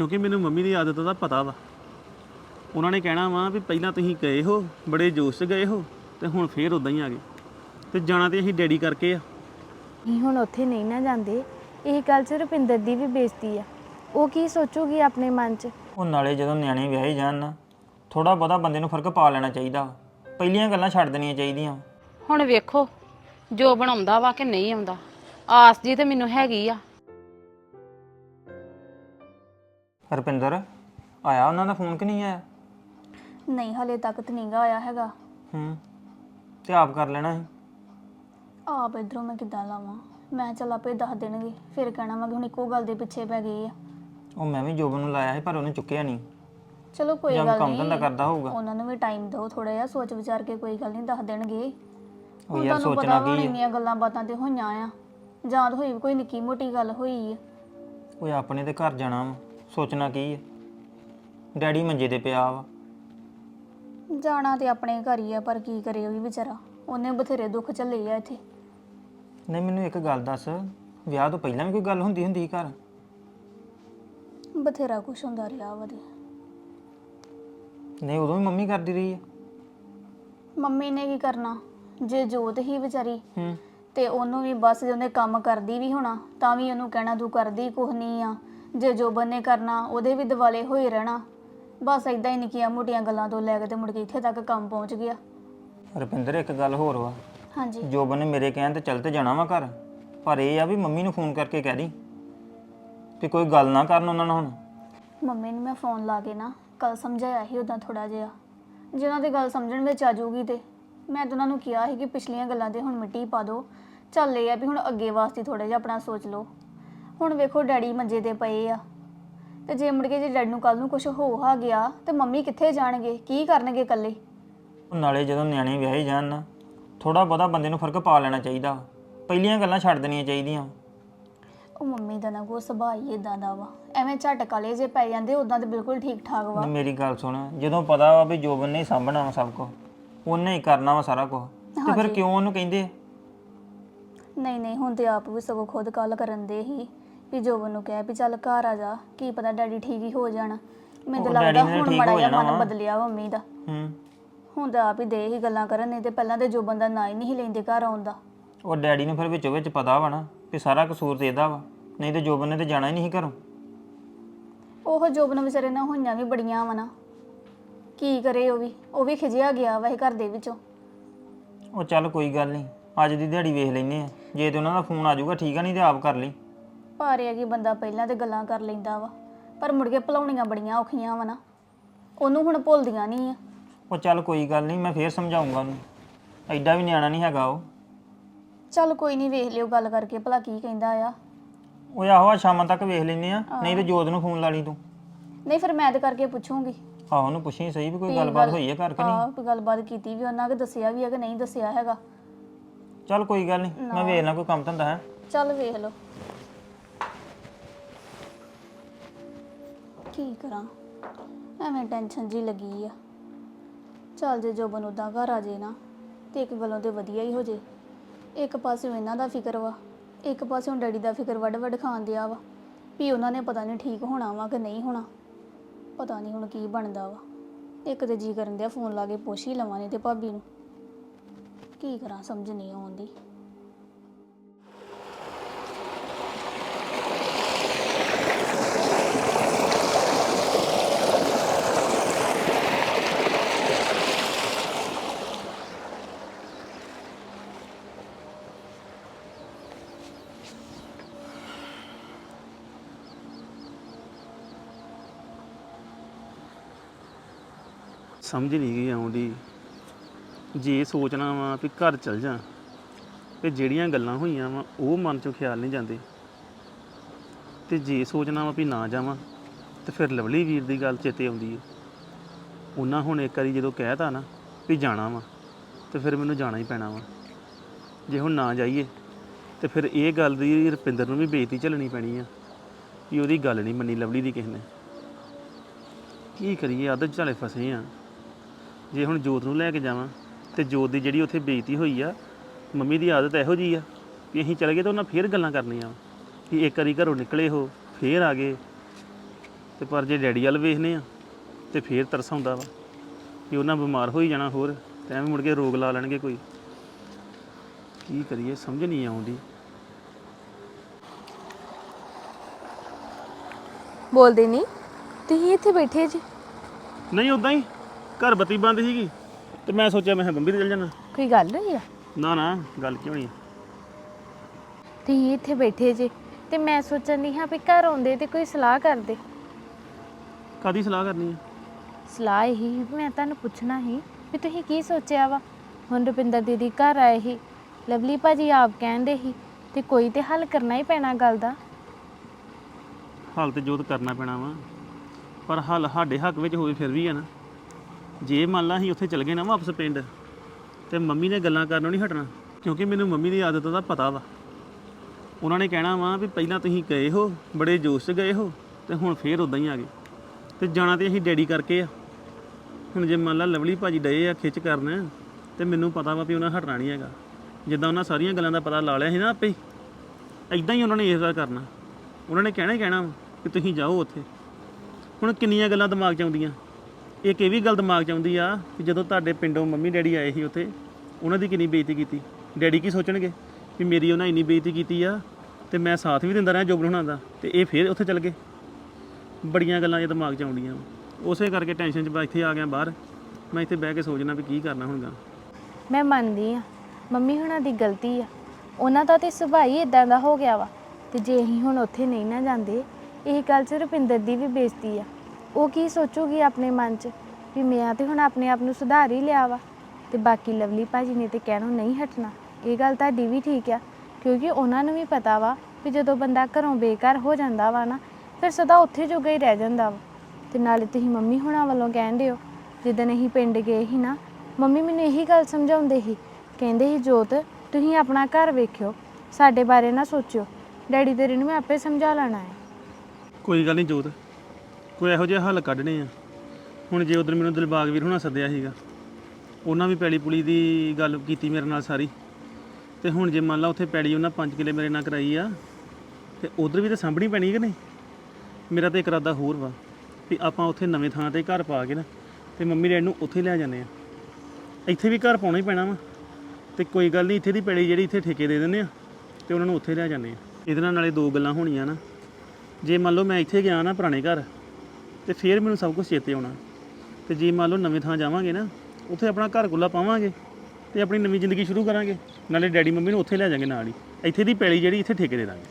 ਕਿਉਂਕਿ ਮੈਨੂੰ ਮੰਮੀ ਦੀ ਆਦਤ ਦਾ ਪਤਾ ਵਾ। ਉਹਨਾਂ ਨੇ ਕਹਿਣਾ ਵਾ ਵੀ ਪਹਿਲਾਂ ਤੁਸੀਂ ਗਏ ਹੋ ਬੜੇ ਜੋਸ਼ 'ਚ ਗਏ ਹੋ ਤੇ ਹੁਣ ਫੇਰ ਉਦਾਂ ਹੀ ਆ ਗਏ। ਤੇ ਜਾਣਾ ਤੇ ਅਸੀਂ ਡੈਡੀ ਕਰਕੇ ਆ। ਅਸੀਂ ਹੁਣ ਉੱਥੇ ਨਹੀਂ ਨਾ ਜਾਂਦੇ। ਇਹ ਗੱਲ 'ਚ ਰੁਪਿੰਦਰ ਦੀ ਵੀ ਬੇਇੱਜ਼ਤੀ ਆ। ਉਹ ਕੀ ਸੋਚੂਗੀ ਆਪਣੇ ਮਨ 'ਚ? ਉਹ ਨਾਲੇ ਜਦੋਂ ਨਿਆਣੇ ਵਿਆਹੇ ਜਾਣ ਨਾ ਥੋੜਾ ਬਹੁਤਾ ਬੰਦੇ ਨੂੰ ਫ਼ਰਕ ਪਾ ਲੈਣਾ ਚਾਹੀਦਾ। ਵਾ। ਪਹਿਲੀਆਂ ਗੱਲਾਂ ਛੱਡ ਦੇਣੀਆਂ ਚਾਹੀਦੀਆਂ। ਹੁਣ ਵੇਖੋ ਜੋ ਬਣਾਉਂਦਾ ਵਾ ਕਿ ਨਹੀਂ ਆਉਂਦਾ। ਆਸ ਜੀ ਤੇ ਮੈਨੂੰ ਹੈਗੀ ਆ। ਰੁਪਿੰਦਰ ਆਇਆ ਉਹਨਾਂ ਦਾ ਫੋਨ ਕਿ ਨਹੀਂ ਆਇਆ? ਨਹੀਂ ਹਲੇ ਤੱਕ ਤਾਂ ਨਹੀਂਗਾ ਆਇਆ ਹੈਗਾ। ਹੂੰ ਤੇ ਆਪ ਕਰ ਲੈਣਾ ਸੀ? ਆਪ ਇਧਰੋਂ ਮੈਂ ਕਿੱਦਾਂ ਲਾਵਾਂ? ਮੈਂ ਚੱਲ ਆਪੇ ਦੱਸ ਦੇਣਗੇ ਫਿਰ ਕਹਿਣਾ ਵਾ ਕਿ ਹੁਣ ਇੱਕੋ ਗੱਲ ਦੇ ਪਿੱਛੇ ਪੈ ਗਏ ਆ। ਉਹ ਮੈਂ ਵੀ ਜੋਬਨ ਨੂੰ ਲਾਇਆ ਸੀ ਪਰ ਉਹਨੇ ਚੁੱਕਿਆ ਨਹੀਂ। ਚਲੋ ਕੋਈ ਜਾਂ ਗੱਲ ਕੰਮ ਧੰਦਾ ਨਹੀਂ ਕਰਦਾ ਹੋਊਗਾ। ਉਹਨਾਂ ਨੂੰ ਵੀ ਟਾਈਮ ਦਿਓ ਥੋੜਾ ਜਿਹਾ ਸੋਚ ਵਿਚਾਰ ਕੇ ਕੋਈ ਗੱਲ ਨਹੀਂ ਦੱਸ ਦੇਣਗੇ। ਉਹ ਯਾਰ ਸੋਚਣਾ ਕੀ ਹੈ ਇੰਨੀਆਂ ਗੱਲਾਂ ਬਾਤਾਂ ਤੇ ਹੋਈਆਂ ਆ। ਜਾਂ ਤਾਂ ਹੋਈ ਕੋਈ ਨਿੱਕੀ ਮੋਟੀ ਗੱਲ ਹੋਈ ਆ। ਉਹ ਆਪਣੇ ਤੇ ਘਰ ਜਾਣਾ ਵਾ। ਸੋਚਣਾ ਕੀ ਹੈ ਡੈਡੀ ਮੰਜੇ ਤੇ ਪਿਆ ਵਾ। ਜਾਣਾ ਤੇ ਆਪਣੇ ਘਰ ਹੀ ਆ ਪਰ ਕੀ ਕਰੇ ਉਹ ਵੀ ਵਿਚਾਰਾ? ਉਹਨੇ ਬਥੇਰੇ ਦੁੱਖ ਝੱਲੇ ਆ ਇੱਥੇ। ਨਹੀਂ ਮੈਨੂੰ ਇੱਕ ਗੱਲ ਦੱਸ। ਵਿਆਹ ਤੋਂ ਪਹਿਲਾਂ ਵੀ ਕੋਈ ਗੱਲ ਹੁੰਦੀ ਹੁੰਦੀ ਸੀ ਘਰ? ਬਥੇਰਾ ਕੁਛ ਹੁੰਦਾ ਰਿਹਾ ਵਾ ਤੇ ਨਹੀਂ ਉਦੋਂ ਵੀ ਮੰਮੀ ਕਰਦੀ ਰਹੀ ਹੈ ਮੰਮੀ ਨੇ ਕੀ ਕਰਨਾ? ਜੇ ਜੋਤ ਹੀ ਵਿਚਾਰੀ ਹੂੰ। ਤੇ ਉਹਨੂੰ ਵੀ ਬਸ ਜੇ ਉਹਨੇ ਕੰਮ ਕਰਦੀ ਵੀ ਹੋਣਾ ਤਾਂ ਵੀ ਉਹਨੂੰ ਕਹਿਣਾ ਤੂੰ ਕਰਦੀ ਕੁਛ ਨਹੀਂ ਆ। ਜੇ ਜੋਬਨ ਨੇ ਕਰਨਾ ਉਹਦੇ ਵੀ ਦਿਵਾਲੇ ਹੋਏ ਰਹਿਣਾ। ਬਸ ਇਦਾਂ ਹੀ ਨਿੱਕੀਆਂ ਮੋਟੀਆਂ ਗੱਲਾਂ ਤੋਂ ਲੈ ਕੇ ਤੇ ਮੁੜ ਕੇ ਇੱਥੇ ਤੱਕ ਕੰਮ ਪਹੁੰਚ ਗਿਆ। ਰੁਪਿੰਦਰ ਇੱਕ ਗੱਲ ਹੋਰ ਵਾ। ਹਾਂਜੀ। ਜੋਬਨ ਨੇ ਮੇਰੇ ਕਹਿਣ ਤੇ ਚੱਲ ਤੇ ਜਾਣਾ ਵਾ ਘਰ ਪਰ ਇਹ ਆ ਵੀ ਮੰਮੀ ਨੂੰ ਫੋਨ ਕਰਕੇ ਕਹਿ ਦੀ। ਕਿ ਕੋਈ ਗੱਲ ਨਾ ਕਰਨ ਉਹਨਾਂ ਨਾਲ ਹੁਣ। ਮੰਮੀ ਨੂੰ ਮੈਂ ਫੋਨ ਲਾ ਕੇ ਨਾ ਕੱਲ ਸਮਝਾਇਆ ਸੀ ਉਦਾਂ ਥੋੜਾ ਜਿਹਾ। ਜੇ ਉਹਨਾਂ ਦੀ ਗੱਲ ਸਮਝਣ ਵਿੱਚ ਆ ਜਾਊਗੀ ਤੇ ਮੈਂ ਤਾਂ ਉਹਨਾਂ ਨੂੰ ਕਿਹਾ ਸੀ ਕਿ ਪਿਛਲੀਆਂ ਗੱਲਾਂ ਤੇ ਹੁਣ ਮਿੱਟੀ ਪਾ ਦਿਓ। ਚੱਲ ਇਹ ਆ ਵੀ ਹੁਣ ਅੱਗੇ ਵਾਸਤੇ ਥੋੜਾ ਜਿਹਾ ਆਪਣਾ ਸੋਚ ਲਓ। ਹੁਣ ਵੇਖੋ ਡੈਡੀ ਮੰਜੇ ਤੇ ਪਏ ਆ। ਤੇ ਜੇ ਮੁੜ ਕੇ ਜੇ ਡੈਡ ਨੂੰ ਕੱਲ ਨੂੰ ਕੁਝ ਹੋ ਆ ਗਿਆ ਤੇ ਮੰਮੀ ਕਿੱਥੇ ਜਾਣਗੇ? ਕੀ ਕਰਨਗੇ ਇਕੱਲੇ? ਨਾਲੇ ਜਦੋਂ ਨਿਆਣੇ ਵਿਆਹੇ ਜਾਣ ਨਾ ਥੋੜਾ ਬਹੁਤਾ ਬੰਦੇ ਨੂੰ ਫ਼ਰਕ ਪਾ ਲੈਣਾ ਚਾਹੀਦਾ। ਪਹਿਲੀਆਂ ਗੱਲਾਂ ਛੱਡ ਦੇਣੀਆਂ ਚਾਹੀਦੀਆਂ। ਉਹ ਮੰਮੀ ਦਾ ਨਾ ਕੋ ਸੁਭਾਅ ਹੀ ਇਦਾਂ ਦਾ ਵਾ। ਐਵੇਂ ਝਟ ਕਾਲੇ ਜੇ ਪੈ ਜਾਂਦੇ ਉਦਾਂ ਤੇ ਬਿਲਕੁਲ ਠੀਕ ਠਾਕ ਵਾ ਮੇਰੀ ਗੱਲ ਸੁਣ ਜਦੋਂ ਪਤਾ ਵਾ ਵੀ ਜੋਬਨ ਨੇ ਹੀ ਸਾਂਭਣਾ ਵਾ ਸਭ ਕੁਝ ਉਹਨੇ ਹੀ ਕਰਨਾ ਵਾ ਸਾਰਾ ਕੁਝ ਤੇ ਫਿਰ ਕਿਉਂ ਉਹਨੂੰ ਕਹਿੰਦੇ? ਨਹੀਂ ਨਹੀਂ ਹੁਣ ਤੇ ਆਪ ਵੀ ਸਗੋਂ ਖੁਦ ਕੱਲ ਕਰਨ ਦੇ ਹੀ। ਵੀ ਜੋਬਨ ਨੂੰ ਕਹਿ ਵੀ ਚੱਲ ਘਰ ਆ ਜਾ ਕੀ ਪਤਾ ਡੈਡੀ ਠੀਕ ਹੀ ਹੋ ਜਾਣ। ਮੈਨੂੰ ਤਾਂ ਉਹ ਲੱਗਦਾ ਨੇ ਹੁਣ ਠੀਕ ਮਾੜਾ ਹੋ ਜਿਹਾ ਜਾਣਾ ਮਨ ਵਾ। ਬਦਲਿਆ ਵਾ ਮੰਮੀ ਦਾ। ਹੂੰ। ਹੁਣ ਤਾਂ ਆਪ ਹੀ ਦੇ ਹੀ ਗੱਲਾਂ ਕਰਨ ਨਹੀਂ ਤੇ ਪਹਿਲਾਂ ਤੇ ਜੋਬਨ ਦਾ ਨਾਂ ਹੀ ਨਹੀਂ ਸੀ ਲੈਂਦੇ ਘਰ ਆਉਣ ਦਾ। ਉਹ ਡੈਡੀ ਨੂੰ ਫਿਰ ਵਿੱਚੋਂ ਵਿੱਚ ਪਤਾ ਵਾ ਨਾ ਕਿ ਸਾਰਾ ਕਸੂਰ ਤੇ ਇਹਦਾ ਵਾ ਨਹੀਂ ਤੇ ਜੋਬਨ ਨੇ ਤੇ ਜਾਣਾ ਹੀ ਨਹੀਂ ਸੀ ਘਰੋਂ। ਉਹ ਜੋਬਨ ਵਿਚਾਰੇ ਨਾਲ ਹੋਈਆਂ ਵੀ ਬੜੀਆਂ ਵਾ ਨਾ। ਕੀ ਕਰੇ ਉਹ ਵੀ ਉਹ ਵੀ ਖਿਜਿਆ ਗਿਆ ਵਾ ਇਹ ਘਰ ਦੇ ਵਿੱਚੋਂ। ਉਹ ਚੱਲ ਕੋਈ ਗੱਲ ਨਹੀਂ ਅੱਜ ਦੀ ਦਿਹਾੜੀ ਵੇਖ ਲੈਨੇ ਆ। ਜੇ ਤੇ ਉਹਨਾਂ ਦਾ ਫੋਨ ਆ ਜਾਊਗਾ ਠੀਕ ਆ ਨਹੀਂ ਤੇ ਆਪ ਕਰ ਲਈ। ਭਾਰੇ ਆ ਕਿ ਬੰਦਾ ਪਹਿਲਾਂ ਤੇ ਗੱਲਾਂ ਕਰ ਲੈਂਦਾ ਵਾ ਪਰ ਮੁੜ ਕੇ ਭੁਲਾਉਣੀਆਂ ਬੜੀਆਂ ਔਖੀਆਂ ਵਾ ਨਾ। ਉਹਨੂੰ ਹੁਣ ਭੁੱਲਦੀਆਂ ਨਹੀਂ ਆ। ਉਹ ਚੱਲ ਕੋਈ ਗੱਲ ਨਹੀਂ ਮੈਂ ਫੇਰ ਸਮਝਾਉਂਗਾ ਉਹਨੂੰ। ਐਡਾ ਵੀ ਨਿਆਣਾ ਨਹੀਂ ਹੈਗਾ ਉਹ। ਚੱਲ ਕੋਈ ਨਹੀਂ ਵੇਖ ਲਿਓ ਗੱਲ ਕਰਕੇ ਭਲਾ ਕੀ ਕਹਿੰਦਾ ਆ। ਉਹ ਆਹੋ ਆ ਸ਼ਾਮਾਂ ਤੱਕ ਵੇਖ ਲੈਨੇ ਆ। ਨਹੀਂ ਤੇ ਜੋਤ ਨੂੰ ਫੋਨ ਲਾ ਲਈ ਤੂੰ। ਨਹੀਂ ਫਿਰ ਮੈਂ ਤੇ ਕਰਕੇ ਪੁੱਛੂੰਗੀ। ਆਹੋ ਉਹਨੂੰ ਪੁੱਛੀ ਸਹੀ ਵੀ ਕੋਈ ਗੱਲਬਾਤ ਹੋਈ ਹੈ ਘਰ ਕਿ ਨਹੀਂ? ਹਾਂ ਕੋਈ ਗੱਲਬਾਤ ਕੀਤੀ ਵੀ ਉਹਨਾਂ ਕਿ ਦੱਸਿਆ ਵੀ ਹੈ ਕਿ ਨਹੀਂ ਦੱਸਿਆ ਹੈਗਾ। ਚੱਲ ਕੋਈ ਗੱਲ ਨਹੀਂ ਮੈਂ ਵੇਖ ਲਾਂ ਕੋਈ ਕੰਮ ਧੰਦਾ ਹੈ। ਚੱਲ ਵੇਖ ਲਓ। ਕੀ ਕਰਾਂ? ਐਵੇਂ ਟੈਨਸ਼ਨ ਜੀ ਲੱਗੀ ਆ। ਚੱਲ ਜੇ ਜੋਬਨ ਉਦਾਂ ਘਰ ਆ ਜੇ ਨਾ, ਤੇ ਇੱਕ ਗੱਲੋਂ ਤੇ ਵਧੀਆ ਹੀ ਹੋ ਜੇ। ਇੱਕ ਪਾਸਿਓਂ ਇਹਨਾਂ ਦਾ ਫਿਕਰ ਵਾ, ਇੱਕ ਪਾਸਿਓਂ ਡੈਡੀ ਦਾ ਫਿਕਰ ਵੱਡ ਵੱਡ ਖਾਣ ਦਿਆ ਵਾ। ਵੀ ਉਹਨਾਂ ਨੇ ਪਤਾ ਨਹੀਂ ਠੀਕ ਹੋਣਾ ਵਾ ਕਿ ਨਹੀਂ ਹੋਣਾ। ਪਤਾ ਨਹੀਂ ਹੁਣ ਕੀ ਬਣਦਾ ਵਾ। ਇੱਕ ਤੇ ਜੀ ਕਰਨ ਦਿਆ ਫੋਨ ਲਾ ਕੇ ਪੁੱਛ ਹੀ ਲਵਾਂ ਨਹੀਂ ਤੇ ਭਾਬੀ ਨੂੰ। ਕੀ ਕਰਾਂ ਸਮਝ ਨਹੀਂ ਆਉਂਦੀ। ਸਮਝ ਨਹੀਂ ਗਈ ਆਉਂਦੀ। ਜੇ ਸੋਚਣਾ ਵਾ ਵੀ ਘਰ ਚਲ ਜਾ, ਤੇ ਜਿਹੜੀਆਂ ਗੱਲਾਂ ਹੋਈਆਂ ਵਾ, ਉਹ ਮਨ ਚੋਂ ਖਿਆਲ ਨਹੀਂ ਜਾਂਦੇ। ਤੇ ਜੇ ਸੋਚਣਾ ਵਾ ਵੀ ਨਾ ਜਾਵਾਂ, ਤੇ ਫਿਰ ਲਵਲੀ ਵੀਰ ਦੀ ਗੱਲ ਚੇਤੇ ਆਉਂਦੀ ਹੈ ਉਹਨਾਂ ਹੁਣ ਇੱਕ ਵਾਰੀ ਜਦੋਂ ਕਹਿਤਾ ਨਾ ਵੀ ਜਾਣਾ ਵਾ, ਤੇ ਫਿਰ ਮੈਨੂੰ ਜਾਣਾ ਹੀ ਪੈਣਾ ਵਾ। ਜੇ ਹੁਣ ਨਾ ਜਾਈਏ, ਤੇ ਫਿਰ ਇਹ ਗੱਲ ਦੀ ਰੁਪਿੰਦਰ ਨੂੰ ਵੀ ਬੇਇੱਜ਼ਤੀ ਝੱਲਣੀ ਪੈਣੀ ਆ, ਵੀ ਉਹਦੀ ਗੱਲ ਨਹੀਂ ਮੰਨੀ ਲਵਲੀ ਦੀ ਕਿਸੇ ਨੇ। ਕੀ ਕਰੀਏ, ਅੱਧ ਝਾਲੇ ਫਸੇ ਆ। ਜੇ ਹੁਣ ਜੋਤ ਨੂੰ ਲੈ ਕੇ ਜਾਵਾਂ ਤੇ ਜੋਤ ਦੀ ਜਿਹੜੀ ਉੱਥੇ ਬੇਇੱਜ਼ਤੀ ਹੋਈ ਆ ਮੰਮੀ ਦੀ ਆਦਤ ਇਹੋ ਜੀ ਆ ਕਿ ਅਸੀਂ ਚਲੇ ਗਏ ਤਾਂ ਉਹਨਾਂ ਫੇਰ ਗੱਲਾਂ ਕਰਨੀਆਂ ਕਿ ਇੱਕ ਵਾਰੀ ਘਰੋਂ ਨਿਕਲੇ ਹੋ ਫੇਰ ਆ ਗਏ ਤੇ ਪਰ ਜੇ ਡੈਡੀ ਵੱਲ ਵੇਖਨੇ ਆ ਤੇ ਫੇਰ ਤਰਸ ਆਉਂਦਾ ਵਾ ਕਿ ਉਹਨਾਂ ਬਿਮਾਰ ਹੋਈ ਜਾਣਾ ਹੋਰ ਤੇ ਐਵੇਂ ਮੁੜ ਕੇ ਰੋਗ ਲਾ ਲੈਣਗੇ ਕੋਈ। ਕੀ ਕਰੀਏ ਸਮਝ ਨਹੀਂ ਆਉਂਦੀ। ਬੋਲਦੇ ਨਹੀਂ? ਤੁਸੀਂ ਇੱਥੇ ਬੈਠੇ ਜੀ। ਨਹੀਂ ਉਦਾਂ ਹੀ। ਘਰ ਬੱਤੀ ਬੰਦ ਸੀਗੀ ਤੇ ਮੈਂ ਸੋਚਿਆ ਮੈਂ ਕਿਹਾ ਬੰਬੀ ਤੇ ਚੱਲ ਜਾਣਾ ਕੋਈ ਗੱਲ ਹੋਈ ਆ। ਨਾ ਨਾ ਗੱਲ ਕਿਉਂ ਨਹੀਂ ਤੁਸੀਂ ਇੱਥੇ ਬੈਠੇ ਜੇ ਤੇ ਮੈਂ ਸੋਚਣ ਦੀ ਹਾਂ ਵੀ ਘਰ ਆਉਂਦੇ ਤੇ ਕੋਈ ਸਲਾਹ ਕਰਦੇ। ਕਾਦੀ ਸਲਾਹ ਕਰਨੀ ਹੈ ਸਲਾਹ ਵੀ ਮੈਂ ਤੁਹਾਨੂੰ ਪੁੱਛਣਾ ਸੀ ਵੀ ਤੁਸੀਂ ਕੀ ਸੋਚਿਆ ਵਾ? ਹੁਣ ਰੁਪਿੰਦਰ ਦੀਦੀ ਘਰ ਆਏ ਸੀ ਲਵਲੀ ਭਾਜੀ ਆਪ ਕਹਿੰਦੇ ਸੀ ਤੇ ਕੋਈ ਤੇ ਹੱਲ ਕਰਨਾ ਹੀ ਪੈਣਾ ਗੱਲ ਦਾ। ਹੱਲ ਤੇ ਜੋਤ ਕਰਨਾ ਪੈਣਾ ਵਾ ਪਰ ਹੱਲ ਸਾਡੇ ਹੱਕ ਵਿੱਚ ਹੋਵੇ ਫਿਰ ਵੀ ਹੈ ਨਾ। ਜੇ ਮੰਨ ਲਾ ਅਸੀਂ ਉੱਥੇ ਚਲ ਗਏ ਨਾ ਵਾਪਸ ਪਿੰਡ, ਤੇ ਮੰਮੀ ਨੇ ਗੱਲਾਂ ਕਰਨੋਂ ਨਹੀਂ ਹਟਣਾ, ਕਿਉਂਕਿ ਮੈਨੂੰ ਮੰਮੀ ਦੀ ਆਦਤ ਦਾ ਪਤਾ ਵਾ। ਉਹਨਾਂ ਨੇ ਕਹਿਣਾ ਵਾ ਵੀ ਪਹਿਲਾਂ ਤੁਸੀਂ ਗਏ ਹੋ, ਬੜੇ ਜੋਸ਼ 'ਚ ਗਏ ਹੋ, ਤੇ ਹੁਣ ਫੇਰ ਉਦਾਂ ਹੀ ਆ ਗਏ। ਤੇ ਜਾਣਾ ਤੇ ਅਸੀਂ ਡੈਡੀ ਕਰਕੇ ਆ। ਹੁਣ ਜੇ ਮੰਨ ਲਾ ਲਵਲੀ ਭਾਜੀ ਡਏ ਆ ਖਿੱਚ ਕਰਨ, ਤੇ ਮੈਨੂੰ ਪਤਾ ਵਾ ਵੀ ਉਹਨਾਂ ਹਟਣਾ ਨਹੀਂ ਹੈਗਾ। ਜਿੱਦਾਂ ਉਹਨਾਂ ਸਾਰੀਆਂ ਗੱਲਾਂ ਦਾ ਪਤਾ ਲਾ ਲਿਆ ਸੀ ਨਾ ਆਪੇ ਹੀ ਹੀ ਉਹਨਾਂ ਨੇ ਇਸ ਵਾਰ ਕਰਨਾ। ਉਹਨਾਂ ਨੇ ਕਹਿਣਾ ਹੀ ਕਹਿਣਾ ਵਾ ਕਿ ਤੁਸੀਂ ਜਾਓ ਉੱਥੇ। ਹੁਣ ਕਿੰਨੀਆਂ ਗੱਲਾਂ ਦਿਮਾਗ 'ਚ ਆਉਂਦੀਆਂ? ਇੱਕ ਇਹ ਵੀ ਗੱਲ ਦਿਮਾਗ 'ਚ ਆਉਂਦੀ ਆ ਕਿ ਜਦੋਂ ਤੁਹਾਡੇ ਪਿੰਡੋਂ ਮੰਮੀ ਡੈਡੀ ਆਏ ਸੀ ਉੱਥੇ, ਉਹਨਾਂ ਦੀ ਕਿੰਨੀ ਬੇਇੱਜ਼ਤੀ ਕੀਤੀ? ਡੈਡੀ ਕੀ ਸੋਚਣਗੇ? ਵੀ ਮੇਰੀ ਉਹਨਾਂ ਇੰਨੀ ਬੇਇੱਜ਼ਤੀ ਕੀਤੀ ਆ ਤੇ ਮੈਂ ਸਾਥ ਵੀ ਦਿੰਦਾ ਰਿਹਾ ਜੋਬਨ ਹੁਣਾਂ ਦਾ ਤੇ ਇਹ ਫੇਰ ਉੱਥੇ ਚੱਲ ਗਏ। ਬੜੀਆਂ ਗੱਲਾਂ ਇਹ ਦਿਮਾਗ 'ਚ ਆਉਂਦੀਆਂ। ਵਾ। ਉਸੇ ਕਰਕੇ ਟੈਨਸ਼ਨ 'ਚ ਮੈਂ ਇੱਥੇ ਆ ਗਿਆ ਬਾਹਰ। ਮੈਂ ਇੱਥੇ ਬਹਿ ਕੇ ਸੋਚਣਾ ਵੀ ਕੀ ਕਰਨਾ ਹੁਣ ਗਾ। ਮੈਂ ਮੰਨਦੀ ਆ। ਮੰਮੀ ਹੁਣਾਂ ਦੀ ਗਲਤੀ ਆ। ਉਹਨਾਂ ਦਾ ਤੇ ਸੁਭਾਅ ਹੀ ਇਦਾਂ ਦਾ ਹੋ ਗਿਆ ਵਾ ਤੇ ਜੇ ਅਸੀਂ ਹੁਣ ਉੱਥੇ ਨਹੀਂ ਨਾ ਜਾਂਦੇ, ਇਹ ਗੱਲ 'ਚ ਰੁਪਿੰਦਰ ਦੀ ਵੀ ਬੇਇੱਜ਼ਤੀ ਆ। ਉਹ ਕੀ ਸੋਚੂਗੀ ਆਪਣੇ ਮਨ 'ਚ? ਵੀ ਮੈਂ ਤੇ ਹੁਣ ਆਪਣੇ ਆਪ ਨੂੰ ਸੁਧਾਰ ਹੀ ਲਿਆ ਵਾ। ਤੇ ਬਾਕੀ ਲਵਲੀ ਭਾਜੀ ਨੇ ਤੇ ਕਹਿਣੋਂ ਨਹੀਂ ਹਟਣਾ। ਇਹ ਗੱਲ ਤੁਹਾਡੀ ਵੀ ਠੀਕ ਆ। ਕਿਉਂਕਿ ਉਹਨਾਂ ਨੂੰ ਵੀ ਪਤਾ ਵਾ ਵੀ ਜਦੋਂ ਬੰਦਾ ਘਰੋਂ ਬੇਘਰ ਹੋ ਜਾਂਦਾ ਵਾ ਨਾ, ਫਿਰ ਸਦਾ ਉੱਥੇ ਜੋਗਾ ਹੀ ਰਹਿ ਜਾਂਦਾ ਵਾ। ਤੇ ਨਾਲੇ ਤੁਸੀਂ ਮੰਮੀ ਹੁਣਾਂ ਵੱਲੋਂ ਕਹਿੰਦੇ ਹੋ ਜਿੱਦਣ ਅਸੀਂ ਪਿੰਡ ਗਏ ਸੀ ਨਾ, ਮੰਮੀ ਮੈਨੂੰ ਇਹੀ ਗੱਲ ਸਮਝਾਉਂਦੇ ਸੀ। ਕਹਿੰਦੇ ਸੀ, ਜੋਤ, ਤੁਸੀਂ ਆਪਣਾ ਘਰ ਵੇਖਿਓ। ਸਾਡੇ ਬਾਰੇ ਨਾ ਸੋਚਿਓ। ਡੈਡੀ ਤੇਰੇ ਨੂੰ ਮੈਂ ਆਪੇ ਸਮਝਾ ਲੈਣਾ ਹੈ। ਕੋਈ ਗੱਲ ਨਹੀਂ ਜੋਤ। ਕੋਈ ਇਹੋ ਜਿਹਾ ਹੱਲ ਕੱਢਣੇ ਆ। ਹੁਣ ਜੇ ਉਧਰ ਮੈਨੂੰ ਦਿਲਬਾਗ ਵੀਰ ਹੁਣਾਂ ਸੱਦਿਆ ਸੀਗਾ, ਉਹਨਾਂ ਵੀ ਪੈਲੀ ਪੁਲੀ ਦੀ ਗੱਲ ਕੀਤੀ ਮੇਰੇ ਨਾਲ ਸਾਰੀ। ਤੇ ਹੁਣ ਜੇ ਮੰਨ ਲਾ ਉੱਥੇ ਪੈਲੀ ਉਹਨਾਂ 5 ਕਿਲੇ ਮੇਰੇ ਨਾਲ ਕਰਾਈ ਆ, ਤੇ ਉਧਰ ਵੀ ਤਾਂ ਸਾਂਭਣੀ ਪੈਣੀ ਕਿ ਨਹੀਂ? ਮੇਰਾ ਤਾਂ ਇੱਕ ਇਰਾਦਾ ਹੋਰ ਵਾ ਵੀ ਆਪਾਂ ਉੱਥੇ ਨਵੇਂ ਥਾਂ ਤੇ ਘਰ ਪਾ ਕੇ ਨਾ, ਤੇ ਮੰਮੀ ਡੈਡ ਨੂੰ ਉੱਥੇ ਲੈ ਜਾਂਦੇ ਆ। ਇੱਥੇ ਵੀ ਘਰ ਪਾਉਣਾ ਹੀ ਪੈਣਾ ਵਾ। ਤੇ ਕੋਈ ਗੱਲ ਨਹੀਂ, ਇੱਥੇ ਦੀ ਪੈਲੀ ਜਿਹੜੀ ਇੱਥੇ ਠੇਕੇ ਦੇ ਦਿੰਦੇ ਆ, ਤੇ ਉਹਨਾਂ ਨੂੰ ਉੱਥੇ ਲੈ ਜਾਂਦੇ ਆ। ਇਹਦੇ ਨਾਲ ਨਾਲੇ ਦੋ ਗੱਲਾਂ ਹੋਣੀਆਂ ਨਾ। ਜੇ ਮੰਨ ਲਓ ਮੈਂ ਇੱਥੇ ਗਿਆ ਨਾ ਪੁਰਾਣੇ ਘਰ ਤੇ ਫਿਰ ਮੈਨੂੰ ਸਭ ਕੁਝ ਚੇਤੇ ਆਉਣਾ। ਤੇ ਜੇ ਮੰਨ ਲਓ ਨਵੇਂ ਥਾਂ ਜਾਵਾਂਗੇ ਨਾ, ਉੱਥੇ ਆਪਣਾ ਘਰ ਗੁੱਲਾ ਪਾਵਾਂਗੇ ਤੇ ਆਪਣੀ ਨਵੀਂ ਜ਼ਿੰਦਗੀ ਸ਼ੁਰੂ ਕਰਾਂਗੇ। ਨਾਲੇ ਡੈਡੀ ਮੰਮੀ ਨੂੰ ਉੱਥੇ ਲੈ ਜਾਾਂਗੇ ਨਾਲ ਹੀ। ਇੱਥੇ ਦੀ ਪੈਲੀ ਜਿਹੜੀ ਇੱਥੇ ਠੇਕੇ ਦੇ ਦਾਂਗੇ।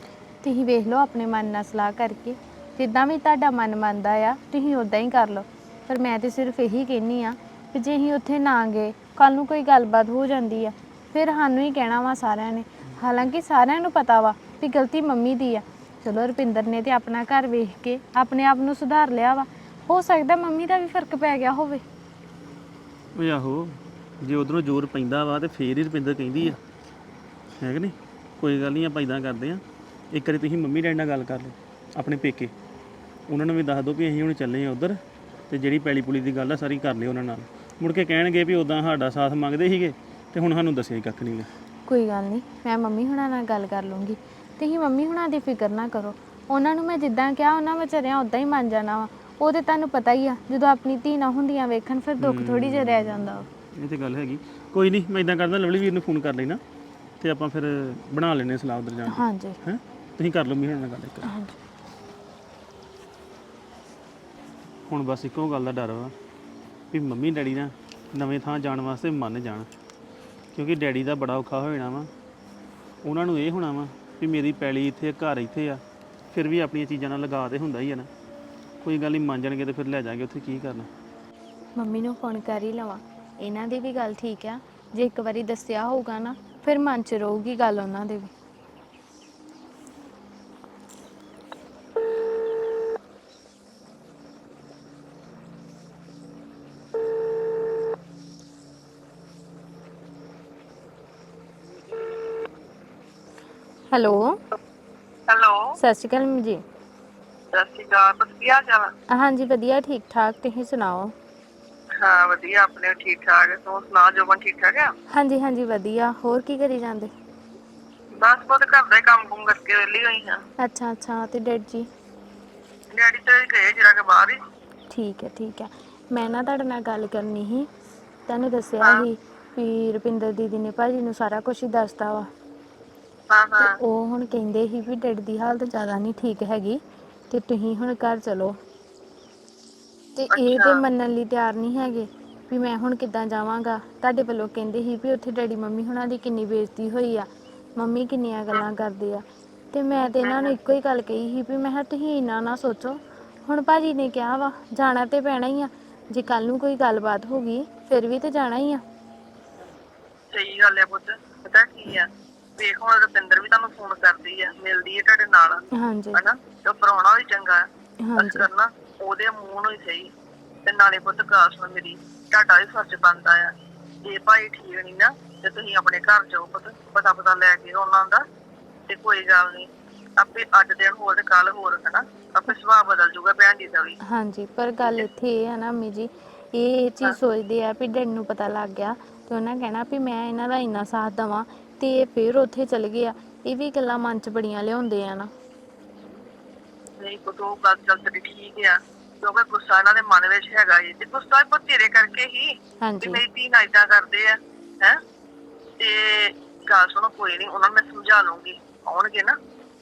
ਤੁਸੀਂ ਵੇਖ ਲਓ ਆਪਣੇ ਮਨ ਨਾਲ ਸਲਾਹ ਕਰਕੇ। ਜਿੱਦਾਂ ਵੀ ਤੁਹਾਡਾ ਮਨ ਮੰਨਦਾ ਆ, ਤੁਸੀਂ ਉਦਾਂ ਹੀ ਕਰ ਲਓ। ਪਰ ਮੈਂ ਤੇ ਸਿਰਫ ਇਹੀ ਕਹਿੰਨੀ ਆ ਕਿ ਜੇ ਅਸੀਂ ਉੱਥੇ ਨਾ ਗਏ ਕੱਲ ਨੂੰ ਕੋਈ ਗੱਲਬਾਤ ਹੋ ਜਾਂਦੀ ਆ। ਫਿਰ ਸਾਨੂੰ ਹੀ ਕਹਿਣਾ ਵਾ ਸਾਰਿਆਂ ਨੇ। ਹਾਲਾਂਕਿ ਸਾਰਿਆਂ ਨੂੰ ਪਤਾ ਵਾ ਵੀ ਗਲਤੀ ਮੰਮੀ ਦੀ ਆ। ਚਲੋ ਰੁਪਿੰਦਰ ਨੇ ਤੇ ਆਪਣਾ ਘਰ ਵੇਖ ਕੇ ਆਪਣੇ ਆਪ ਨੂੰ ਸੁਧਾਰ ਲਿਆ ਵਾ। ਹੋ ਸਕਦਾ ਮੰਮੀ ਦਾ ਵੀ ਫ਼ਰਕ ਪੈ ਗਿਆ ਹੋਵੇ। ਉਹ ਆਹੋ ਜੇ ਉਧਰੋਂ ਜ਼ੋਰ ਪੈਂਦਾ ਵਾ ਤੇ ਫੇਰ ਹੀ ਰੁਪਿੰਦਰ ਕਹਿੰਦੀ ਆ। ਹੈ ਕਿ ਨਹੀਂ? ਕੋਈ ਗੱਲ ਨਹੀਂ ਆਪਾਂ ਇਦਾਂ ਕਰਦੇ ਆ। ਇੱਕ ਵਾਰੀ ਤੁਸੀਂ ਮੰਮੀ ਡੈਡੀ ਨਾਲ ਗੱਲ ਕਰ ਲਓ ਆਪਣੇ ਪੇਕੇ। ਉਹਨਾਂ ਨੂੰ ਵੀ ਦੱਸ ਦਿਓ ਵੀ ਅਸੀਂ ਹੁਣ ਚੱਲੇ ਆ ਉਧਰ ਤੇ ਜਿਹੜੀ ਪੈਲੀ ਪੁਲੀ ਦੀ ਗੱਲ ਆ ਸਾਰੀ ਕਰ ਲਿਓ ਉਹਨਾਂ ਨਾਲ। ਮੁੜ ਕੇ ਕਹਿਣਗੇ ਵੀ ਉਦਾਂ ਸਾਡਾ ਸਾਥ ਮੰਗਦੇ ਸੀਗੇ ਤੇ ਹੁਣ ਸਾਨੂੰ ਦੱਸਿਆ ਹੀ ਕੱਖ ਨਹੀਂਗਾ ਕੋਈ ਗੱਲ ਨਹੀਂ ਮੈਂ ਮੰਮੀ ਹੁਣਾਂ ਨਾਲ ਗੱਲ ਕਰ ਲੂੰਗੀ। ਤੁਸੀਂ ਮੰਮੀ ਹੁਣਾਂ ਦੀ ਫਿਕਰ ਨਾ ਕਰੋ। ਉਹਨਾਂ ਨੂੰ ਮੈਂ ਜਿੱਦਾਂ ਕਿਹਾ ਉਹਨਾਂ ਵਿਚਾਰਿਆਂ ਉਦਾਂ ਹੀ ਮੰਨ ਜਾਣਾ ਵਾ। ਉਹ ਤੇ ਤੁਹਾਨੂੰ ਪਤਾ ਹੀ ਆ ਜਦੋਂ ਆਪਣੀ ਧੀ ਨਾ ਹੁੰਦੀਆਂ ਵੇਖਣ ਫਿਰ ਦੁੱਖ ਥੋੜੀ ਜਿਹਾ ਰਹਿ ਜਾਂਦਾ ਵਾ। ਇਹ ਤੇ ਗੱਲ ਹੈਗੀ। ਕੋਈ ਨਹੀਂ ਮੈਂ ਇਦਾਂ ਕਰਦਾ ਲਵਲੀ ਵੀਰ ਨੂੰ ਫੋਨ ਕਰ ਲੈਣਾ ਤੇ ਆਪਾਂ ਫਿਰ ਬਣਾ ਲੈਨੇ ਸਲਾਹ ਉਧਰ ਜਾਣ ਦੀ ਹਾਂਜੀ। ਹੈ? ਤੁਸੀਂ ਕਰ ਲਓ ਮੀਹਣ ਨਾਲ ਗੱਲ ਇੱਕ ਹਾਂਜੀ। ਹੁਣ ਬਸ ਇੱਕੋ ਗੱਲ ਦਾ ਡਰ ਵਾ ਵੀ ਮੰਮੀ ਡੈਡੀ ਨਾ ਨਵੇਂ ਥਾਂ ਜਾਣ ਵਾਸਤੇ ਮੰਨ ਜਾਣ। ਕਿਉਂਕਿ ਡੈਡੀ ਦਾ ਬੜਾ ਔਖਾ ਹੋ ਜਾਣਾ ਵਾ। ਉਹਨਾਂ ਨੂੰ ਇਹ ਹੋਣਾ ਵਾ ਵੀ ਮੇਰੀ ਪੈਲੀ ਇੱਥੇ, ਘਰ ਇੱਥੇ ਆ, ਫਿਰ ਵੀ ਆਪਣੀਆਂ ਚੀਜ਼ਾਂ ਨਾਲ ਲਗਾ ਤੇ ਹੁੰਦਾ ਹੀ ਆ ਨਾ। ਕੋਈ ਗੱਲ ਨਹੀਂ, ਮੰਨ ਜਾਣਗੇ ਤੇ ਫਿਰ ਲੈ ਜਾਾਂਗੇ, ਉੱਥੇ ਕੀ ਕਰਨਾ? ਮੰਮੀ ਨੂੰ ਫੋਨ ਕਰ ਹੀ ਲਵਾਂ। ਇਹਨਾਂ ਦੀ ਵੀ ਗੱਲ ਠੀਕ ਆ। ਜੇ ਇੱਕ ਵਾਰੀ ਦੱਸਿਆ ਹੋਊਗਾ ਨਾ, ਫਿਰ ਮਨ 'ਚ ਰਹੂਗੀ ਗੱਲ ਉਹਨਾਂ ਦੇ ਵੀ। ਹੈਲੋ। ਹੈਲੋ। ਸਤਿ ਸ਼੍ਰੀ ਅਕਾਲ ਮੰਮੀ ਜੀ। ਸਤਿ ਸ਼੍ਰੀ ਅਕਾਲ ਬਸ ਕੀ ਹਾਲ ਚਾਲ? ਆ? ਹਾਂਜੀ ਵਧੀਆ ਠੀਕ ਠਾਕ ਤੁਸੀਂ ਸੁਣਾਓ? ਹਾਂ ਵਧੀਆ ਆਪਣੇ ਠੀਕ ਠਾਕ ਤੂੰ ਸੁਣਾ ਜੋਬਨ ਠੀਕ ਠਾਕ ਆ? ਹਾਂਜੀ ਹਾਂਜੀ ਵਧੀਆ ਹੋਰ ਕੀ ਕਰੀ ਜਾਂਦੇ? ਬਸ ਬਹੁਤ ਘਰ ਦਾ ਹੀ ਕੰਮ ਕੁਮ ਕਰਕੇ ਵਿਹਲੀ ਹੋਈ ਹਾਂ। ਅੱਛਾ ਅੱਛਾ ਤੇ ਡੈਡ ਜੀ? ਡੈਡੀ ਤੇ ਗਏ ਜਰਾ ਕੇ ਬਾਹਰ ਹੀ। ਠੀਕ ਹੈ ਠੀਕ ਹੈ ਮੈਂ ਨਾ ਤੁਹਾਡੇ ਨਾਲ ਗੱਲ ਕਰਨੀ ਸੀ ਤੁਹਾਨੂੰ ਦੱਸਿਆ ਸੀ ਵੀ ਰੁਪਿੰਦਰ ਦੀਦੀ ਨੇ ਭਾਜੀ ਨੂੰ ਸਾਰਾ ਕੁਝ ਹੀ ਦੱਸਤਾ ਵਾ। ਹਾਂ ਉਹ ਹੁਣ ਕਹਿੰਦੇ ਸੀ ਵੀ ਡੈਡੀ ਦੀ ਹਾਲਤ ਜ਼ਿਆਦਾ ਨਹੀਂ ਠੀਕ ਹੈਗੀ ਤੇ ਤੁਸੀਂ ਹੁਣ ਘਰ ਚਲੋ। ਤੇ ਇਹ ਤੇ ਮੰਨਣ ਲਈ ਤਿਆਰ ਨਹੀਂ ਹੈਗੇ ਵੀ ਮੈਂ ਹੁਣ ਕਿੱਦਾਂ ਜਾਵਾਂਗਾ। ਤੁਹਾਡੇ ਵੱਲੋਂ ਕਹਿੰਦੇ ਸੀ ਵੀ ਉੱਥੇ ਡੈਡੀ ਮੰਮੀ ਹੁਣਾਂ ਦੀ ਕਿੰਨੀ ਬੇਇੱਜ਼ਤੀ ਹੋਈ ਆ। ਮੰਮੀ ਕਿੰਨੀਆਂ ਗੱਲਾਂ ਕਰਦੇ ਆ। ਤੇ ਮੈਂ ਤੇ ਇਹਨਾਂ ਨੂੰ ਇੱਕੋ ਹੀ ਗੱਲ ਕਹੀ ਸੀ ਵੀ ਮੈਂ ਕਿਹਾ ਤੁਸੀਂ ਇੰਨਾ ਨਾ ਸੋਚੋ। ਹੁਣ ਭਾਜੀ ਨੇ ਕਿਹਾ ਵਾ ਜਾਣਾ ਤੇ ਪੈਣਾ ਹੀ ਆ। ਜੇ ਕੱਲ ਨੂੰ ਕੋਈ ਗੱਲਬਾਤ ਹੋ ਗਈ ਫਿਰ ਵੀ ਤੇ ਜਾਣਾ ਹੀ ਆ। ਸਹੀ ਗੱਲ ਹੈ ਪੁੱਤ ਪਤਾ ਕੀ ਆ? ਵੇਖ ਹੁਣ ਰੁਪਿੰਦਰ ਵੀ ਤੁਹਾਨੂੰ ਫੋਨ ਕਰਦੀ ਆ ਮਿਲਦੀ ਹੈ ਤੁਹਾਡੇ ਨਾਲ। ਹਾਂਜੀ। ਹਨਾ? ਤੇ ਪਰਾਉਣਾ ਵੀ ਚੰਗਾ ਹੈ ਹਾਂਜੀ। ਬਸ ਕਰਨਾ ਉਹਦੇ ਮੂੰਹ ਨੂੰ ਹੀ ਸਹੀ। ਤੇ ਨਾਲੇ ਪੁੱਤ ਗਾਸ ਨੂੰ ਮੇਰੀ ਤੁਹਾਡਾ ਵੀ ਫਰਜ਼ ਬਣਦਾ ਆ। ਜੇ ਭਾਈ ਠੀਕ ਨਹੀਂ ਨਾ ਤੇ ਤੁਸੀਂ ਆਪਣੇ ਘਰ ਜਾਓ ਪੁੱਤ ਪਤਾ ਪਤਾ ਲੈ ਕੇ ਉਹਨਾਂ ਦਾ ਤੇ ਕੋਈ ਗੱਲ ਨਹੀਂ। ਆਪੇ ਅੱਜ ਦਿਨ ਹੋਰ ਤੇ ਕੱਲ ਹੋਰ ਹਨਾ? ਆਪੇ ਸੁਭਾਅ ਬਦਲ ਜੂਗਾ ਭੈਣ ਜੀ ਦਾ ਵੀ। ਹਾਂਜੀ ਪਰ ਗੱਲ ਇੱਥੇ ਇਹ ਹੈ ਨਾ ਅੰਮੀ ਜੀ ਇਹ ਇਹ ਚੀਜ਼ ਸੋਚਦੇ ਆ ਵੀ ਡੈਡ ਨੂੰ ਪਤਾ ਲੱਗ ਗਿਆ ਤੇ ਉਹਨਾਂ ਕਹਿਣਾ ਵੀ ਮੈਂ ਇਹਨਾਂ ਦਾ ਇੰਨਾ ਸਾਥ ਦਵਾਂ ਤੇ ਇਹ ਫਿਰ ਉੱਥੇ ਚਲ ਗਏ ਆ। ਇਹ ਵੀ ਗੱਲਾਂ ਮਨ 'ਚ ਬੜੀਆਂ ਲਿਆਉਂਦੇ ਆ ਨਾ। ਨਹੀਂ ਉਹ ਗੱਲ ਚੱਲ ਤੇਰੀ ਠੀਕ ਆ। ਕਿਉਂਕਿ ਗੁੱਸਾ ਇਹਨਾਂ ਦੇ ਮਨ ਵਿੱਚ ਹੈਗਾ ਈ ਤੇ ਗੁੱਸਾ ਵੀ ਪੁੱਤ ਤੇਰੇ ਕਰਕੇ ਹੀ ਵੀ ਹਾਂਜੀ। ਮੇਰੀ ਧੀ ਨਾਲ ਏਦਾਂ ਕਰਦੇ ਆ ਹੈ? ਤੇ ਗੱਲ ਸੁਣੋ ਕੋਈ ਨਹੀਂ ਉਹਨਾਂ ਨੂੰ ਮੈਂ ਸਮਝਾ ਲੂੰਗੀ ਆਉਣਗੇ ਨਾ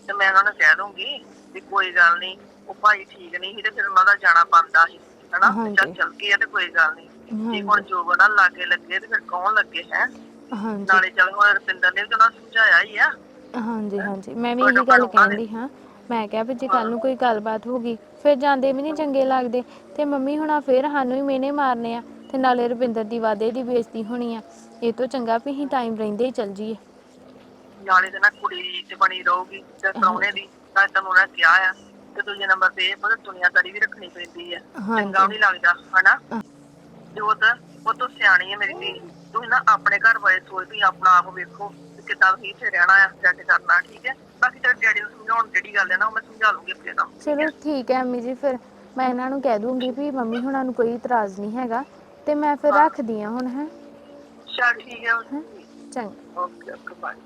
ਤੇ ਮੈਂ ਉਹਨਾਂ ਨੂੰ ਕਹਿ ਦੂੰਗੀ ਵੀ ਕੋਈ ਗੱਲ ਨਹੀਂ ਉਹ ਭਾਈ ਠੀਕ ਨਹੀਂ ਸੀ ਤੇ ਫਿਰ ਉਹਨਾਂ ਦਾ ਜਾਣਾ ਬੰਦਾ ਸੀ ਹਨਾ? ਹਾਂਜੀ। ਚੱਲ ਚੱਲ ਗਏ ਆ ਤੇ ਕੋਈ ਗੱਲ ਨਹੀਂ। ਹਾਂਜੀ। ਜੇ ਹੁਣ ਜੋ ਬਣਾ ਲਾਗੇ ਲੱਗੇ ਤੇ ਫਿਰ ਕੌਣ ਲੱਗੇ ਹੈ? ਹਾਂਜੀ। ਨਾਲੇ ਚੱਲ ਹੁਣ ਰਪਿੰਦਰ ਨੇ ਵੀ ਤਾਂ ਉਹਨਾਂ ਨੂੰ ਸਮਝਾਇਆ ਹੀ ਆ। ਹਾਂਜੀ ਹਾਂਜੀ। ਮੈਂ ਵੀ ਇਹੀ ਗੱਲ ਕਹਿੰਦੀ ਹਾਂ। ਮੈਂ ਕਿਹਾ ਵੀ ਜੇ ਕੱਲ ਨੂੰ ਕੋਈ ਗੱਲਬਾਤ ਹੋ ਗਈ ਫਿਰ ਜਾਂਦੇ ਵੀ ਨਹੀਂ ਚੰਗੇ ਲੱਗਦੇ। ਤੇ ਮੰਮੀ ਹੁਣਾ ਫਿਰ ਸਾਨੂੰ ਹੀ ਮੇਨੇ ਮਾਰਨੇ ਆ। ਤੇ ਨਾਲੇ ਰੁਪਿੰਦਰ ਦੀ ਵਾਦੇ ਦੀ ਬੇਇੱਜ਼ਤੀ ਹੋਣੀ ਆ। ਇਹ ਤੋਂ ਚੰਗਾ ਵੀ ਅਸੀਂ ਟਾਈਮ ਰਹਿੰਦੇ ਹੀ ਚੱਲ ਜੀਏ ਨਾਲੇ ਤੇ ਨਾ ਕੁੜੀ ਤੇ ਬਣੀ ਰਹੂਗੀ ਤੇ ਸੋਹਣੇ ਦੀ ਤਾਂ ਤੈਨੂੰ ਉਹਨਾਂ ਕਿਹਾ ਆ। ਤੇ ਦੂਜੇ ਨੰਬਰ ਤੇ ਇਹ ਪਤਾ ਦੁਨੀਆਦਾਰੀ ਵੀ ਰੱਖਣੀ ਪੈਂਦੀ ਆ। ਹਾਂਜੀ। ਚੰਗਾ ਵੀ ਲੱਗਦਾ ਹਨਾ? ਤੇ ਉਹ ਤਾਂ ਉਹ ਤੋਂ ਸਿਆਣੀ ਹੈ ਮੇਰੀ ਧੀ। ਤੂੰ ਨਾ ਆਪਣੇ ਘਰ ਬਾਰੇ ਸੋਚਦੀ ਆਪਣਾ ਆਪ ਵੇਖੋ ਕਿ ਕਿੱਦਾਂ ਤੁਸੀਂ ਇੱਥੇ ਰਹਿਣਾ ਆ ਜੱਟ ਕਰਨਾ ਠੀਕ ਹੈ? ਬਾਕੀ ਤੇਰੇ ਡੈਡੀ ਨੂੰ ਸਮਝਾਉਣ ਜਿਹੜੀ ਗੱਲ ਹੈ ਨਾ ਉਹ ਮੈਂ ਸਮਝਾ ਲੂੰਗੀ ਆਪਣੇ ਨਾਲ ਚਲੋ ਠੀਕ ਹੈ ਅੰਮੀ ਜੀ ਫਿਰ ਮੈਂ ਇਹਨਾਂ ਨੂੰ ਕਹਿ ਦੂੰਗੀ ਵੀ ਮੰਮੀ ਹੁਣਾਂ ਨੂੰ ਕੋਈ ਇਤਰਾਜ਼ ਨਹੀਂ ਹੈਗਾ ਤੇ ਮੈਂ ਫਿਰ ਰੱਖਦੀ ਆ ਹੁਣ ਹੈ? ਚਲ ਠੀਕ ਹੈ ਚੰਗਾ। Okay okay bye.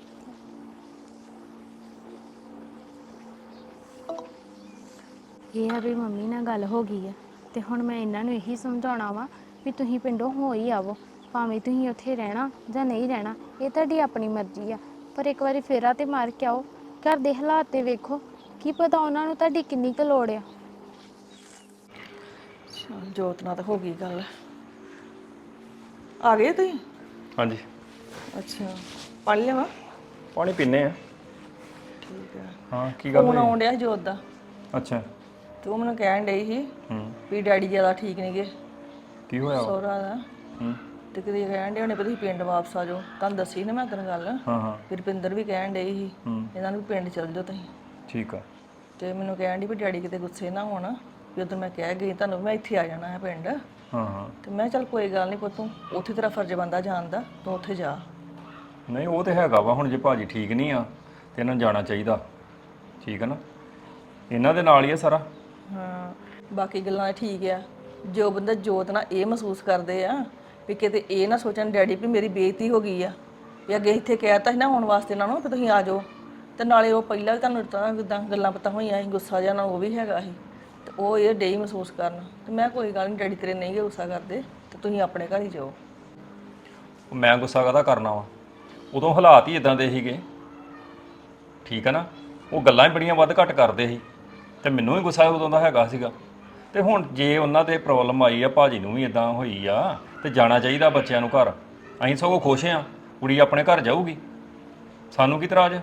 ਇਹ ਆ ਵੀ ਮੰਮੀ ਨਾਲ ਗੱਲ ਹੋ ਗਈ ਆ ਤੇ ਹੁਣ ਮੈਂ ਇਹਨਾਂ ਨੂੰ ਇਹੀ ਸਮਝਾਉਣਾ ਵਾ ਵੀ ਤੁਸੀਂ ਪਿੰਡੋਂ ਹੋ ਹੀ ਆਵੋ। ਭਾਵੇਂ ਤੁਸੀਂ ਉੱਥੇ ਰਹਿਣਾ ਜਾਂ ਨਹੀਂ ਰਹਿਣਾ ਇਹ ਤੁਹਾਡੀ ਆਪਣੀ ਮਰਜ਼ੀ ਆ। ਪਰ ਇੱਕ ਵਾਰੀ ਫੇਰਾ ਤੇ ਮਾਰ ਕੇ ਆਓ ਘਰ ਦੇ ਹਾਲਾਤ ਤੇ ਵੇਖੋ ਕੀ ਪਤਾ ਉਹਨਾਂ ਨੂੰ ਤੁਹਾਡੀ ਕਿੰਨੀ ਕੁ ਲੋੜ ਆ। ਚੱਲ ਜੋਤ ਨਾਲ ਤਾਂ ਹੋ ਗਈ ਗੱਲ। ਆ ਗਏ ਤੁਸੀਂ? ਹਾਂਜੀ। ਅੱਛਾ ਪਾਣੀ ਲਿਆਵਾਂ? ਪਾਣੀ ਪੀਨੇ ਆ। ਠੀਕ ਆ। ਹਾਂ ਕੀ ਗੱਲ ਫੋਨ ਹੋਈ? ਆਉਣ ਡਿਆ ਸੀ ਜੋਤ ਦਾ। ਅੱਛਾ। ਤੇ ਮੈਨੂੰ ਕਹਿਣ ਡਈ ਸੀ ਹੂੰ। ਵੀ ਡੈਡੀ ਜ਼ਿਆਦਾ ਠੀਕ ਨਹੀਂਗੇ ਕੀ ਹੋਇਆ? ਵਾ? ਸਹੁਰਾ ਦਾ। ਹੂੰ। ਤੇ ਕਦੇ ਕਹਿਣ ਡੇ ਉਹਨੇ ਪਤਾ ਪਿੰਡ ਵਾਪਸ ਆ ਜਾਓ। ਤੁਹਾਨੂੰ ਦੱਸੀ ਨਾ ਮੈਂ ਤੈਨੂੰ ਗੱਲ। ਹਾਂ ਹਾਂ। ਫਿਰ ਰੁਪਿੰਦਰ ਵੀ ਕਹਿਣ ਡਈ ਸੀ ਹੂੰ। ਇਹਨਾਂ ਨੂੰ ਵੀ ਪਿੰਡ ਚੱਲ ਜਾਓ ਤੁਸੀਂ। ਠੀਕ ਆ। ਤੇ ਮੈਨੂੰ ਕਹਿਣ ਡਈ ਵੀ ਡੈਡੀ ਕਿਤੇ ਗੁੱਸੇ ਨਾ ਹੋਣ ਵੀ ਉਦੋਂ ਮੈਂ ਕਹਿ ਗਈ ਤੁਹਾਨੂੰ ਵੀ ਮੈਂ ਇੱਥੇ ਆ ਜਾਣਾ ਹੈ ਪਿੰਡ। ਹਾਂ ਹਾਂ। ਤੇ ਮੈਂ ਕਿਹਾ ਚੱਲ ਕੋਈ ਗੱਲ ਨਹੀਂ ਪੁੱਤ ਤੂੰ ਉੱਥੇ ਤੇਰਾ ਫਰਜ਼ ਬੰਦਾ ਜਾਣ ਦਾ ਤੂੰ ਉੱਥੇ ਜਾ। ਨਹੀਂ ਉਹ ਤੇ ਹੈਗਾ ਵਾ ਹੁਣ ਜੇ ਭਾਜੀ ਠੀਕ ਨਹੀਂ ਆ ਤੇ ਇਹਨਾਂ ਨੂੰ ਜਾਣਾ ਚਾਹੀਦਾ। ਠੀਕ ਹੈ ਨਾ? ਇਹਨਾਂ ਦੇ ਨਾਲ ਹੀ ਆ ਸਾਰਾ। ਹਾਂ ਬਾਕੀ ਗੱਲਾਂ ਠੀਕ ਆ। ਜੋ ਬੰਦਾ ਜੋਤ ਨਾਲ ਇਹ ਮਹਿਸੂਸ ਕਰਦੇ ਆ ਵੀ ਕਿਤੇ ਇਹ ਨਾ ਸੋਚਣ, ਡੈਡੀ ਵੀ ਮੇਰੀ ਬੇਇੱਜ਼ਤੀ ਹੋ ਗਈ ਆ। ਵੀ ਅੱਗੇ ਇੱਥੇ ਕਹਿਤਾ ਸੀ ਨਾ ਆਉਣ ਵਾਸਤੇ ਇਹਨਾਂ ਨੂੰ ਵੀ ਤੁਸੀਂ ਆ ਜਾਓ। ਤੇ ਨਾਲੇ ਉਹ ਪਹਿਲਾਂ ਵੀ ਤੁਹਾਨੂੰ ਤਾਂ ਕਿਦਾਂ ਗੱਲਾਂ ਪਤਾ ਹੋਈਆਂ ਸੀ, ਗੁੱਸਾ ਜਿਹਾ ਨਾਲ ਉਹ ਵੀ ਹੈਗਾ ਸੀ। ਤੇ ਉਹ ਇਹ ਡੇ ਮਹਿਸੂਸ ਕਰਨ। ਤੇ ਮੈਂ ਕੋਈ ਗੱਲ ਨਹੀਂ ਡੈਡੀ ਤੇਰੇ ਨਹੀਂ ਗੁੱਸਾ ਕਰਦੇ, ਤੇ ਤੁਸੀਂ ਆਪਣੇ ਘਰ ਹੀ ਜਾਓ। ਮੈਂ ਗੁੱਸਾ ਕਾਹਦਾ ਕਰਨਾ ਵਾ? ਉਦੋਂ ਹਾਲਾਤ ਹੀ ਇਦਾਂ ਦੇ ਸੀਗੇ। ਠੀਕ ਹੈ ਨਾ? ਉਹ ਗੱਲਾਂ ਹੀ ਬੜੀਆਂ ਵੱਧ ਘੱਟ ਕਰਦੇ ਸੀ। ਤੇ ਮੈਨੂੰ ਵੀ ਗੁੱਸਾ ਉਦੋਂ ਦਾ ਹੈਗਾ ਸੀਗਾ। ਤੇ ਹੁਣ ਜੇ ਉਹਨਾਂ ਤੇ ਪ੍ਰੋਬਲਮ ਆਈ ਆ, ਭਾਜੀ ਨੂੰ ਵੀ ਇਦਾਂ ਹੋਈ ਆ ਤੇ ਜਾਣਾ ਚਾਹੀਦਾ ਬੱਚਿਆਂ ਨੂੰ ਘਰ। ਅਸੀਂ ਸਗੋਂ ਖੁਸ਼ ਆ ਕੁੜੀ ਆਪਣੇ ਘਰ ਜਾਊਗੀ। ਸਾਨੂੰ ਕੀ ਇਤਰਾਜ਼?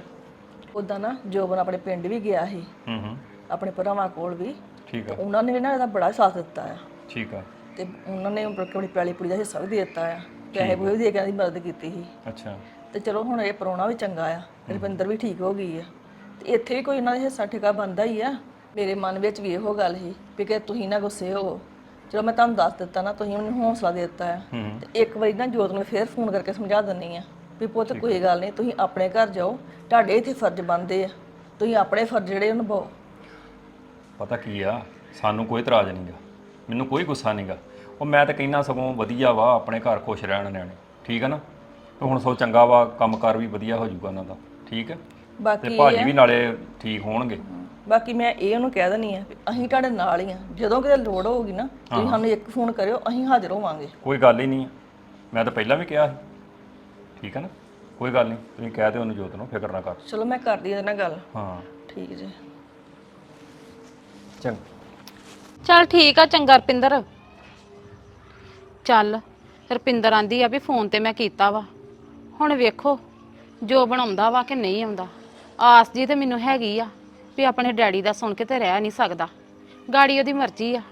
ਉਦਾਂ ਨਾ ਜੋਬਨ ਆਪਣੇ ਪਿੰਡ ਵੀ ਗਿਆ ਸੀ। ਹੂੰ ਹੂੰ। ਆਪਣੇ ਭਰਾਵਾਂ ਕੋਲ ਵੀ। ਠੀਕ ਆ। ਉਹਨਾਂ ਨੇ ਵੀ ਨਾ ਇਹਦਾ ਬੜਾ ਸਾਥ ਦਿੱਤਾ ਆ। ਠੀਕ ਆ। ਤੇ ਉਹਨਾਂ ਨੇ ਬੜੀ ਪਿਆਲੀ ਪੁੜੀ ਦਾ ਹਿੱਸਾ ਵੀ ਦੇ ਦਿੱਤਾ ਆ। ਪੈਸੇ ਪੂਸੇ ਵੀ ਦੇ ਕੇ ਇਹਦੀ ਮਦਦ ਕੀਤੀ ਸੀ। ਅੱਛਾ। ਤੇ ਚਲੋ ਹੁਣ ਇਹ ਪਰੋਣਾ ਵੀ ਚੰਗਾ ਆ। ਰਵਿੰਦਰ ਵੀ ਠੀਕ ਹੋ ਗਈ ਆ। ਤੇ ਇੱਥੇ ਵੀ ਕੋਈ ਇਹਨਾਂ ਦਾ ਹਿੱਸਾ ਠੇਕਾ ਬੰਦਾ ਹੀ ਆ। ਮੇਰੇ ਮਨ ਵਿੱਚ ਵੀ ਇਹੋ ਗੱਲ ਸੀ ਵੀ ਕਿ ਤੁਸੀਂ ਨਾ ਗੁੱਸੇ ਹੋ। ਚਲੋ ਮੈਂ ਤੁਹਾਨੂੰ ਦੱਸ ਦਿੱਤਾ ਨਾ ਤੁਸੀਂ ਮੈਨੂੰ ਹੌਸਲਾ ਦੇ ਦਿੱਤਾ ਆ ਤੇ ਇੱਕ ਵਾਰੀ ਨਾ ਜੋਤ ਨੂੰ ਫੇਰ ਫੋਨ ਕਰਕੇ ਸਮਝਾ ਦਿੰਨੀ ਆ ਵੀ ਪੁੱਤ ਕੋਈ ਗੱਲ ਨਹੀਂ ਤੁਸੀਂ ਆਪਣੇ ਘਰ ਜਾਓ ਤੁਹਾਡੇ ਇੱਥੇ ਫਰਜ਼ ਬਣਦੇ ਆ। ਤੁਸੀਂ ਆਪਣੇ ਫਰਜ਼ ਜਿਹੜੇ ਨਿਭਾਓ। ਪਤਾ ਕੀ ਆ ਸਾਨੂੰ ਕੋਈ ਇਤਰਾਜ਼ ਨਹੀਂਗਾ ਮੈਨੂੰ ਕੋਈ ਗੁੱਸਾ ਨਹੀਂਗਾ ਉਹ ਮੈਂ ਤਾਂ ਕਹਿੰਦਾ ਸਗੋਂ ਵਧੀਆ ਵਾ ਆਪਣੇ ਘਰ ਖੁਸ਼ ਰਹਿਣ ਨਿਆਣੇ ਠੀਕ ਹੈ ਨਾ? ਤੇ ਹੁਣ ਸੋ ਚੰਗਾ ਵਾ ਕੰਮਕਾਰ ਵੀ ਵਧੀਆ ਹੋ ਜਾਊਗਾ ਉਹਨਾਂ ਦਾ ਠੀਕ ਹੈ ਤੇ ਬਾਕੀ ਭਾਜੀ ਵੀ ਨਾਲੇ ਠੀਕ ਹੋਣਗੇ। ਬਾਕੀ ਮੈਂ ਇਹ ਉਹਨੂੰ ਕਹਿ ਦਿੰਦੀ ਆ ਅਸੀਂ ਤੁਹਾਡੇ ਨਾਲ ਹੀ ਆ ਜਦੋਂ ਕਿਤੇ ਲੋੜ ਹੋਊਗੀ ਨਾ ਤੁਸੀਂ ਸਾਨੂੰ ਇੱਕ ਫੋਨ ਕਰਿਓ ਅਸੀਂ ਹਾਜ਼ਰ ਹੋਵਾਂਗੇ। ਕੋਈ ਗੱਲ ਹੀ ਨਹੀਂ ਹੈ। ਮੈਂ ਤਾਂ ਪਹਿਲਾਂ ਵੀ ਕਿਹਾ ਸੀ। ਠੀਕ ਹੈ ਨਾ? ਕੋਈ ਗੱਲ ਨਹੀਂ ਤੁਸੀਂ ਕਹਿ ਦਿਓ ਉਹਨੂੰ ਜੋਤ ਨੂੰ ਫਿਕਰ ਨਾ ਕਰ। ਚਲੋ ਮੈਂ ਕਰਦੀ ਇਹਦੇ ਨਾਲ ਗੱਲ। ਹਾਂ। ਠੀਕ ਜੀ। ਚੰਗਾ। ਚੱਲ ਠੀਕ ਆ ਚੰਗਾ ਰਪਿੰਦਰ। ਚੱਲ ਰਪਿੰਦਰ ਆਂਦੀ ਆ ਵੀ ਫੋਨ ਤੇ ਮੈਂ ਕੀਤਾ ਵਾ। ਹੁਣ ਵੇਖੋ ਜੋ ਬਣਾਉਂਦਾ ਵਾ ਕਿ ਨਹੀਂ ਆਉਂਦਾ। ਆਸ ਜੀ ਤੇ ਮੈਨੂੰ ਹੈਗੀ ਆ। ਵੀ ਆਪਣੇ ਡੈਡੀ ਦਾ ਸੁਣ ਕੇ ਤੇ ਰਹਿ ਨਹੀਂ ਸਕਦਾ। ਗਾੜੀ ਉਹਦੀ ਮਰਜ਼ੀ ਆ।